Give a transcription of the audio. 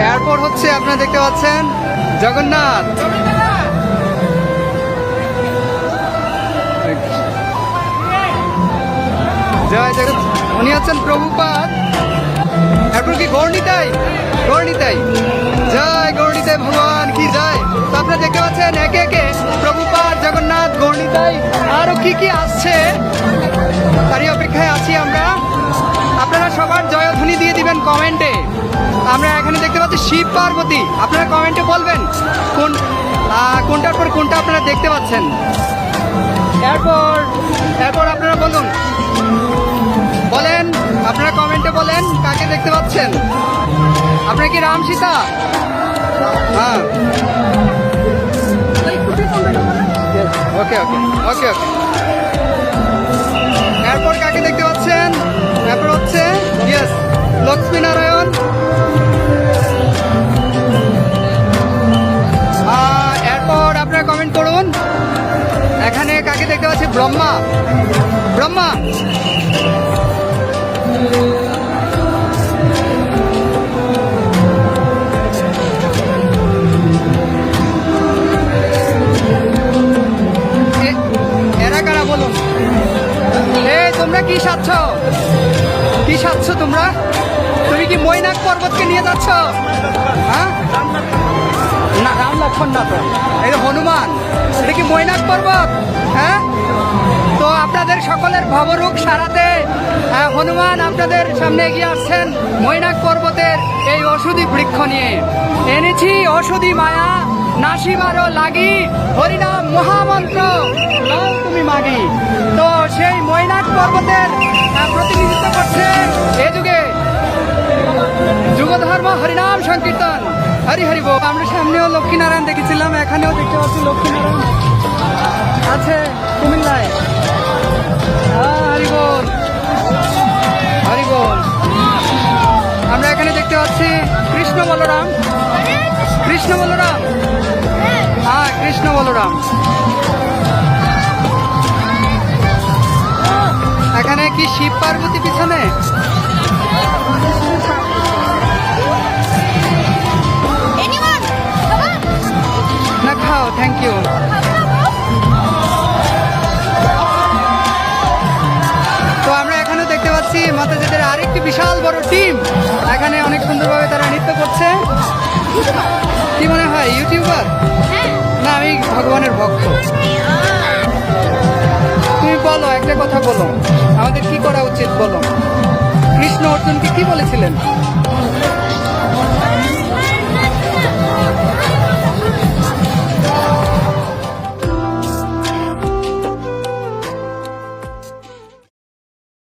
Airport হচ্ছে, আপনারা দেখতে পাচ্ছেন, জগন্নাথ। জয় উনি হচ্ছেন প্রভুপাদ। এরপর কি গৌরনীতাই? গৌরনীতাই। জয় গৌরনীতাই ভগবান, কি জয়। তো আপনারা দেখতে পাচ্ছেন, একে একে প্রভুপাদ, জগন্নাথ, গৌরনীতাই, আরও কি কি আসছে? তারই অপেক্ষায় আছি আমরা। আপনারা সবার জয়ধ্বনি দিয়ে দিবেন কমেন্টে। আমরা এখানে পাচ্ছি শিব পার্বতী। আপনারা কমেন্টে বলবেন কোন কোনটার পর কোনটা আপনারা দেখতে পাচ্ছেন। এরপর এরপর আপনারা বলুন। বলেন আপনারা কমেন্টে বলেন কাকে দেখতে পাচ্ছেন। আপনারা কি রাম সীতা? হ্যাঁ। ওকে ওকে ওকে ওকে। ব্রহ্মা ব্রহ্মা। এরা কারা বলুন তোমরা কি সাচ্ছ? কি সাচ্ছ তোমরা? তুমি কি মৈনাক পর্বতকে নিয়ে যাচ্ছ? হ্যাঁ? না, রাম লক্ষণ না তো। এই হনুমান, এটা কি মৈনাক পর্বত? হ্যাঁ? আপনাদের সকলের ভবরূপ সারাতে হনুমান আপনাদের সামনে এগিয়ে আসছেন মৈনাক পর্বতের এই ওষুধি বৃক্ষ নিয়ে। এনেছি ওষুধি মায়া, নাসিমারও লাগি, হরিনাম মহামন্ত্র তুমি মাগি। তো সেই মৈনাক পর্বতের প্রতিনিধিত্ব করছে এ যুগে যুগধর্ম হরিনাম সংকীর্তন। হরি হরি আমরা সামনেও লক্ষ্মীনারায়ণ দেখেছিলাম, এখানেও দেখতে পাচ্ছি লক্ষ্মীনারায়ণ। বলরাম। কৃষ্ণ বলরাম। হ্যাঁ কৃষ্ণ বলরাম। এখানে কি শিব পার্বতী পিছনে? মাতাজিদের আরেকটি বিশাল বড় টিম এখানে অনেক সুন্দরভাবে তারা নৃত্য করছে। কি মনে হয় ইউটিউবার না, আমি ভগবানের ভক্ত। তুমি বলো, একটা কথা বলো। আমাদের কি করা উচিত বলো? কৃষ্ণ অর্জুনকে কি বলেছিলেন?